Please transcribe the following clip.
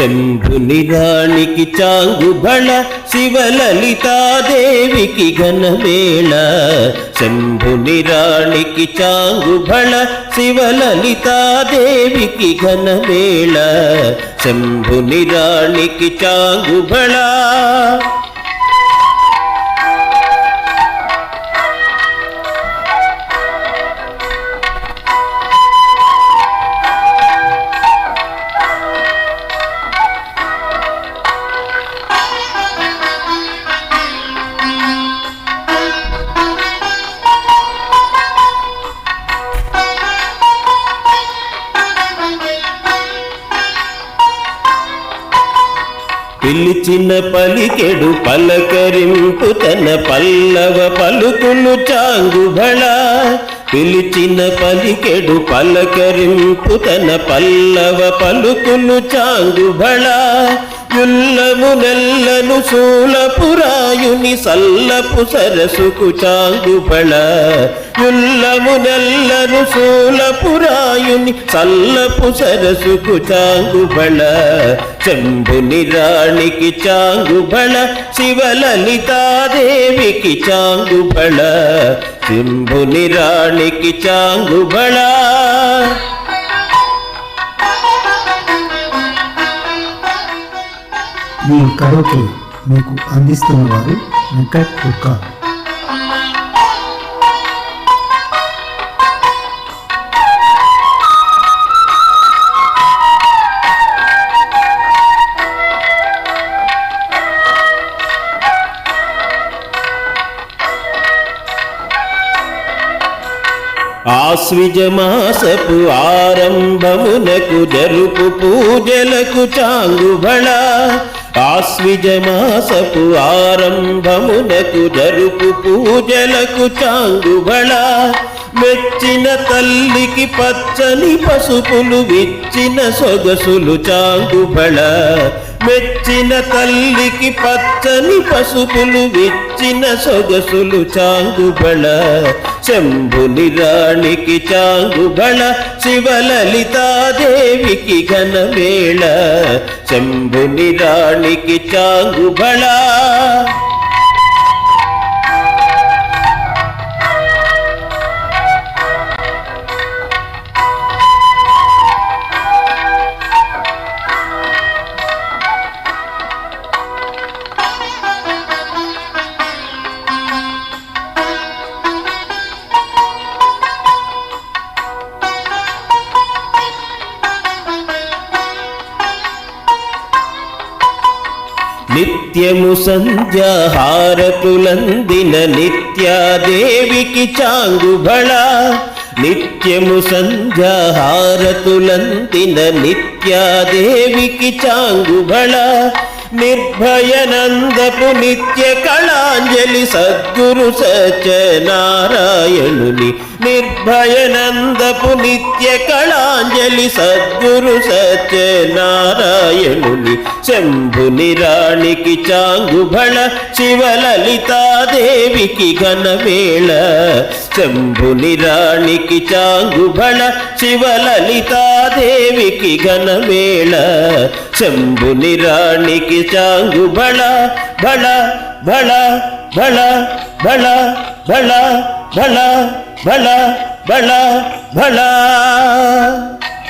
శంభుని రాణికి చాంగుబళ శివలలితాదేవికి ఘనమేళ. శంభుని రాణికి చాంగుబళ శివలలితాదేవికి ఘనమేళ. శంభుని రాణికి చాంగుబళ. పిలిచిన పలికెడు పలకరింపు తన పల్లవ పలుకులు చాంగుబళ. పిలిచిన పలికెడు పలకరింపు తన పల్లవ పలుకులు చాంగుబళ. యుల్లము నెల్లను శూలపురాయుని సల్లపు సరసుకు చాంగుబళ యుల్లము నెల్లను శూలపురాయుని సల్లపు సరసుకు చాంగుబళ శంభుని రాణికి చాంగుబళ శివలలితాదేవికి చాంగుబళ శంభుని రాణికి చాంగుబళ ఈ కరోకే మీకు అందిస్తున్న వారు వెంకట్ కుక్క. ఆశ్విజమాసపు ఆరంభమునకు జరుపు పూజలకు చాంగుబళ ఆశ్విజమాసపు ఆరంభమునకు జరుపు పూజలకు చాంగుబళ. మెచ్చిన తల్లికి పచ్చని పసుపులు విచ్చిన సొగసులు చాంగుబళ. మెచ్చిన తల్లికి పచ్చని పసుపులు విచ్చిన సొగసులు చాంగుబళ. శంభుని రాణికి చాంగుబళ శివలలితాదేవికి ఘనవేళ శంభుని రాణికి చాంగుబళ. నిత్యము సంధ్యాహారతులందిన నిత్యాదేవికి చాంగుబళ నిత్యము సంధ్యాహారతులందిన నిత్యాదేవికి చాంగుబళ నిర్భయనందపు నిత్య కళాంజలి సద్గురు సత్యనారాయణుని నిర్భయనందపు నిత్య కళాంజలి సద్గురు సత్య నారాయణుని శంభు నిరాణికి చాంగుభళ శివలలితాదేవికి ఘనవేళ శంభు నిరాణికి చాంగుభళ శివలలితాదేవికి ఘనవేళ శంభు నిరాణికి చాంగుభళ భళ భళ భళ భళ భళ భళ భళ భళ భళ